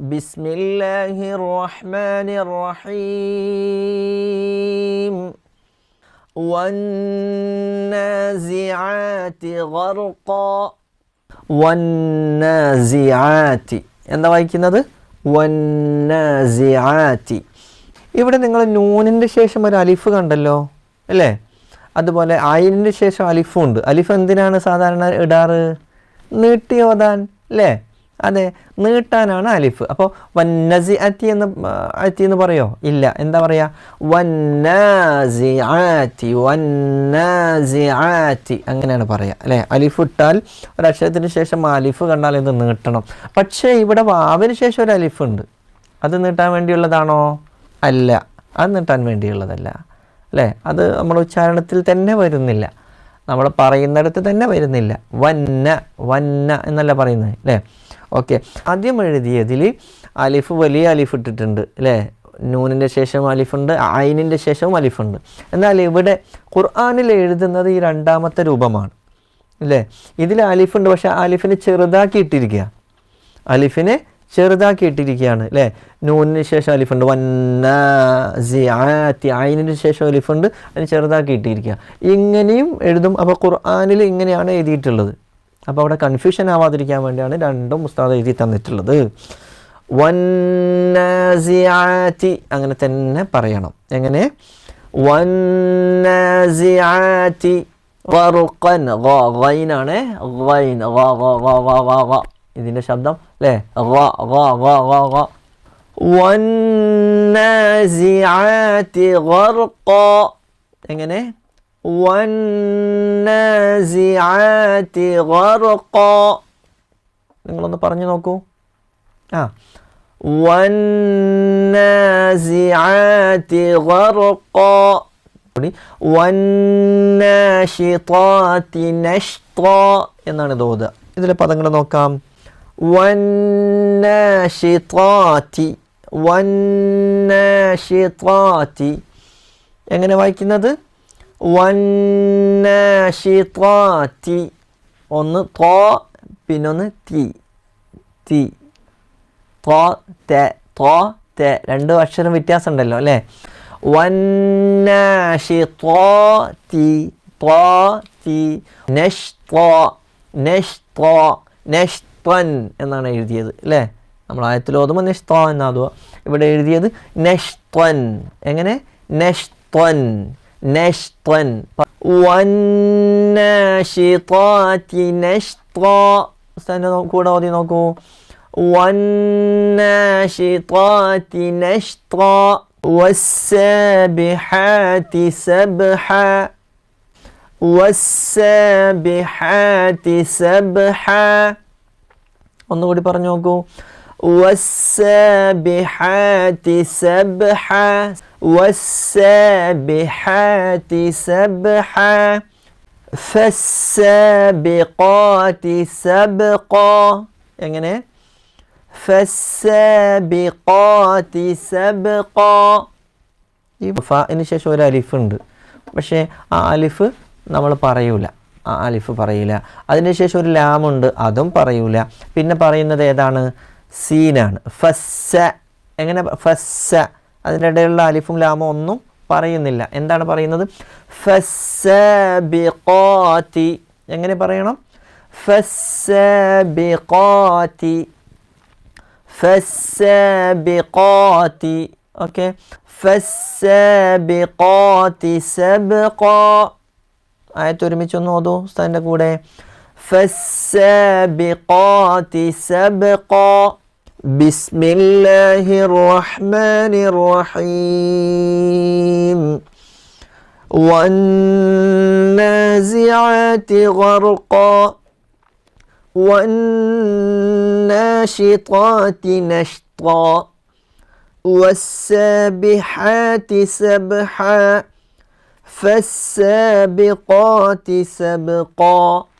بسم الله الرحمن الرحيم والنازعات غرقا വന്നാസിയാറ്റി എന്താ വായിക്കുന്നത് വന്നാസിയാറ്റി ഇവിടെ നിങ്ങൾ നൂനിൻ്റെ ശേഷം ഒരു അലിഫ് കണ്ടല്ലോ അല്ലേ അതുപോലെ ആയിലിൻ്റെ ശേഷം അലിഫും ഉണ്ട് അലിഫ് എന്തിനാണ് സാധാരണ ഇടാറ് നീട്ടി ഓതാൻ അല്ലേ അതെ നീട്ടാനാണ് അലിഫ്. അപ്പോൾ വന്നസി അത്തി എന്ന് അത്തി എന്ന് പറയോ? ഇല്ല. എന്താ പറയുക വന്നാസി ആറ്റി വന്നാസി ആറ്റി അങ്ങനെയാണ് പറയുക അല്ലേ? അലിഫ് ഇട്ടാൽ ഒരക്ഷരത്തിന് ശേഷം അലിഫ് കണ്ടാൽ ഇത് നീട്ടണം. പക്ഷേ ഇവിടെ വാവിന് ശേഷം ഒരു അലിഫ് ഉണ്ട്. അത് നീട്ടാൻ വേണ്ടിയുള്ളതാണോ? അല്ല. അത് നീട്ടാൻ വേണ്ടിയുള്ളതല്ല. അല്ലേ? അത് നമ്മൾ ഉച്ചാരണത്തിൽ തന്നെ വരുന്നില്ല. നമ്മൾ പറയുന്നിടത്ത് തന്നെ വരുന്നില്ല. വന്ന വന്ന എന്നല്ല പറയുന്നത്. അല്ലേ? ഓക്കെ. ആദ്യം എഴുതിയതിൽ അലിഫ് വലിയ അലിഫ് ഇട്ടിട്ടുണ്ട് അല്ലേ? നൂനിന്റെ ശേഷം അലിഫുണ്ട് ഐനിന്റെ ശേഷവും അലിഫുണ്ട്. എന്നാൽ ഇവിടെ ഖുർആാനിൽ എഴുതുന്നത് ഈ രണ്ടാമത്തെ രൂപമാണ് അല്ലേ? ഇതിൽ അലിഫുണ്ട് പക്ഷേ അലിഫിനെ ചെറുതാക്കി ഇട്ടിരിക്കുക. അലിഫിനെ ചെറുതാക്കി ഇട്ടിരിക്കുകയാണ് അല്ലേ? നൂനിന് ശേഷം അലിഫുണ്ട് വന്നാത്തി അയിനിന് ശേഷം അലിഫുണ്ട് അതിന് ചെറുതാക്കി ഇട്ടിരിക്കുക. ഇങ്ങനെയും എഴുതും. അപ്പോൾ ഖുർആാനിൽ ഇങ്ങനെയാണ് എഴുതിയിട്ടുള്ളത്. അപ്പോൾ അവിടെ കൺഫ്യൂഷൻ ആവാതിരിക്കാൻ വേണ്ടിയാണ് രണ്ടും ഉസ്താദ് എഴുതി തന്നിട്ടുള്ളത്. വന്നാസിയാറ്റി അങ്ങനെ തന്നെ പറയണം. എങ്ങനെ? വന്നാസിയാറ്റി വറുക്കൻ ഗൈനാണ്. ഗൈൻ ഇതിന്റെ ശബ്ദം അല്ലേ? വന്നാസിയാറ്റി എങ്ങനെ? നിങ്ങളൊന്ന് പറഞ്ഞു നോക്കൂ. ആ. വന്നാസിയാറ്റി ഗർഖ. വന്നാഷിതാത്തി നഷ്ത എന്നാണ് ഇത് ഇതിലെ പദങ്ങൾ നോക്കാം. വന്നാഷിതാത്തി വന്നാഷിതാത്തി എങ്ങനെ വായിക്കുന്നത്? വന്നാഷിതാത്തി ഒന്ന് തോ പിന്നൊന്ന് തി. തി. തോ തെ. തോ തെ. രണ്ട് അക്ഷരം വ്യത്യാസം ഉണ്ടല്ലോ അല്ലേ? വന്നാഷിതാത്തി തോ തി. നഷ്ത നെഷ് നഷ്തൻ എന്നാണ് എഴുതിയത് അല്ലേ? നമ്മൾ ആയത്തിൽ ഓതുമ്പോൾ നിഷ്ത എന്നാതുക ഇവിടെ എഴുതിയത് നഷ്തൻ എങ്ങനെ? നഷ്തൻ നഷ്തൻ വന്നാഷിതാത്തി നഷ്ത കൂടെ ഓതി നോക്കൂ വന്നാഷിതാത്തി നഷ്ത والسابحات سبحا والسابحات سبحا ഒന്നുകൂടി പറഞ്ഞു നോക്കൂ والسابحات سبحا والسابحات سبحا فالسابقات سبقا എങ്ങനെ فالسابقات سبقا ഈ ഫാന് ശേഷം ഒരു അലിഫ് ഉണ്ട് പക്ഷേ ആ അലിഫ് നമ്മൾ പറയൂല ആ അലിഫ് പറയില്ല അതിന് ശേഷം ഒരു ലാമുണ്ട് അതും പറയൂല പിന്നെ പറയുന്നത് ഏതാണ് സീനാണ് ഫസ്സ എങ്ങനെ ഫസ്സ അതിന്റെ ഇടയിലുള്ള അലിഫും ലാമും ഒന്നും പറയുന്നില്ല. എന്താണ് പറയുന്നത്? ഫസ്സബിഖാത്തി എങ്ങനെ പറയണം? ഫസ്സബിഖാത്തി ഫസ്സബിഖാത്തി ഓക്കെ. ഫസ്സബിഖാത്തി സബ്ഖാ. ആയത്ത് ഒരുമിച്ച് ഒന്ന് ഓതൂ ഉസ്താദിന്റെ കൂടെ. ഫസ്സബിഖാത്തി സബ്ഖാ. بسم الله الرحمن الرحيم. والنازعات غرقا والناشطات نشطا والسابحات سبحا فالسابقات سبقا.